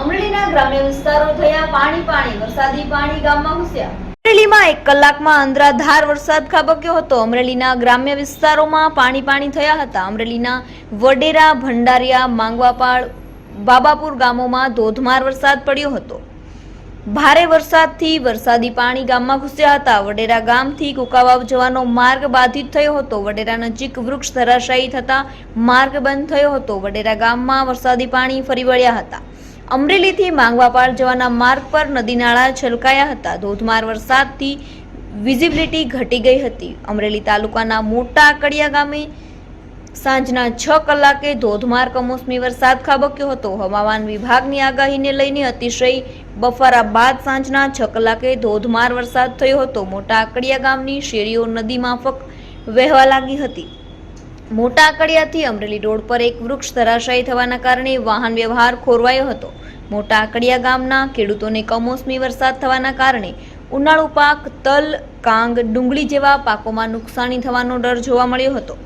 અમરેલીના ગ્રામ્ય વિસ્તારો થયા પાણી પાણી, વરસાદી પાણી ગામમાં ઘૂસ્યા. અમરેલીમાં એક કલાકમાં અંધરાધાર વરસાદ ખાબક્યો હતો. અમરેલીના ગ્રામ્ય વિસ્તારોમાં પાણી પાણી થયા હતા. અમરેલીના વડેરા, ભંડારિયા, માંગવાપાળ, બાબાપુર ગામોમાં ધોધમાર વરસાદ પડ્યો હતો. ભારે વરસાદથી વરસાદી પાણી ગામમાં ઘૂસ્યા હતા. વડેરા ગામથી કુકાવાવ જવાનો માર્ગ બાધિત થયો હતો. વડેરા નજીક વૃક્ષ ધરાશાયી થતા માર્ગ બંધ થયો હતો. વડેરા ગામમાં વરસાદી પાણી ફરી વળ્યા હતા. અમરેલીથી માંગવાપાળ જવાના માર્ગ પર નદી નાળા છલકાયા હતા. ધોધમાર વરસાદથી વિઝિબિલિટી ઘટી ગઈ હતી. અમરેલી તાલુકાના મોટા આકડિયા ગામે સાંજના છ કલાકે ધોધમાર કમોસમી વરસાદ ખાબક્યો હતો. હવામાન વિભાગની આગાહીને લઈને અતિશય બફારા બાદ સાંજના છ કલાકે ધોધમાર વરસાદ થયો હતો. મોટા આકડિયા ગામની શેરીઓ નદી માફક વહેવા લાગી હતી. મોટા આકડિયાથી અમરેલી રોડ પર એક વૃક્ષ ધરાશાયી થવાના કારણે વાહન વ્યવહાર ખોરવાયો હતો. મોટા આકડિયા ગામના ખેડૂતોને કમોસમી વરસાદ થવાના કારણે ઉનાળુ પાક, તલ, કાંગ, ડુંગળી જેવા પાકોમાં નુકસાની થવાનો ડર જોવા મળ્યો હતો.